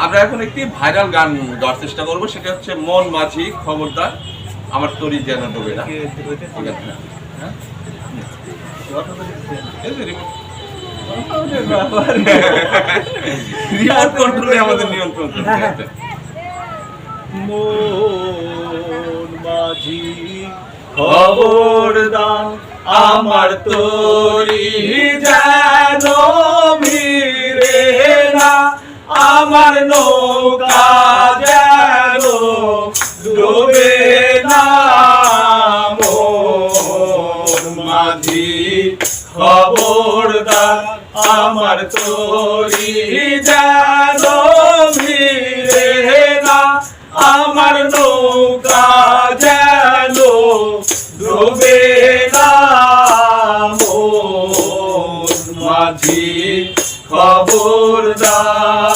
আমরা এখন একটি ভাইরাল গান গাওয়ার চেষ্টা করব সেটা হচ্ছে মন মাঝি খবরদার আমার তরি যেন ডোবে না? হ্যাঁ? আমাদের নিয়ন্ত্রণ চলছে। মন মাঝি খবরদার আমার তরি যেন আমার নৌকা যেন না মাঝি আমার তরি যেন মিরে না। আমার নৌকা যেন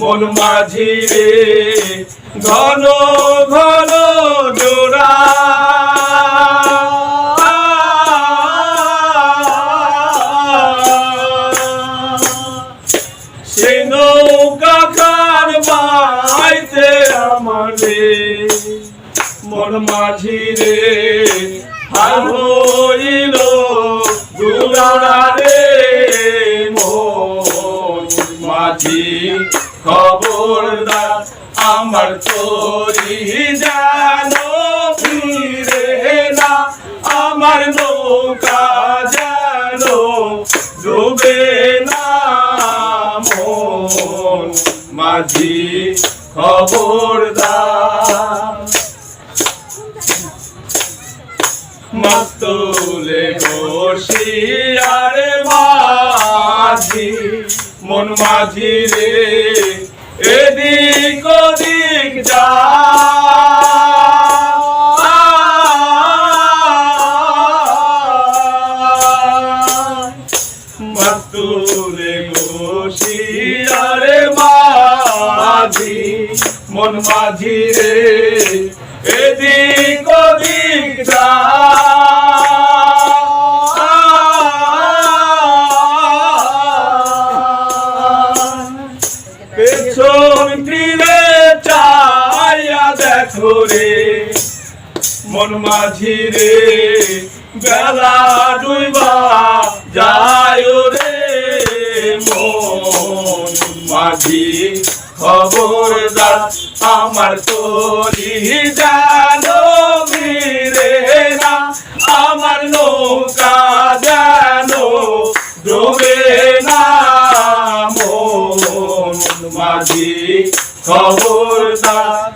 মন মাঝি রে ঘন ঘন জোড়া। মন মাঝি রে হার হইল খবরদার আমার তোরি জানো, ফিরে না। আমার নৌকা জানো, ডুবে না মন। মাঝি খবরদার। মাস্তুলে বসিয়ারে মাঝি মন মাঝি রে এদিক ওদিক যা। মন মাঝি রে এদিক ওদিক যা। চাইয়া দেখো রে। মন মাঝি রে, বেলা ডুইবা যায় রে। মন মাঝি খবরদার আমার তোরি জানো। মাঝি খবরদার।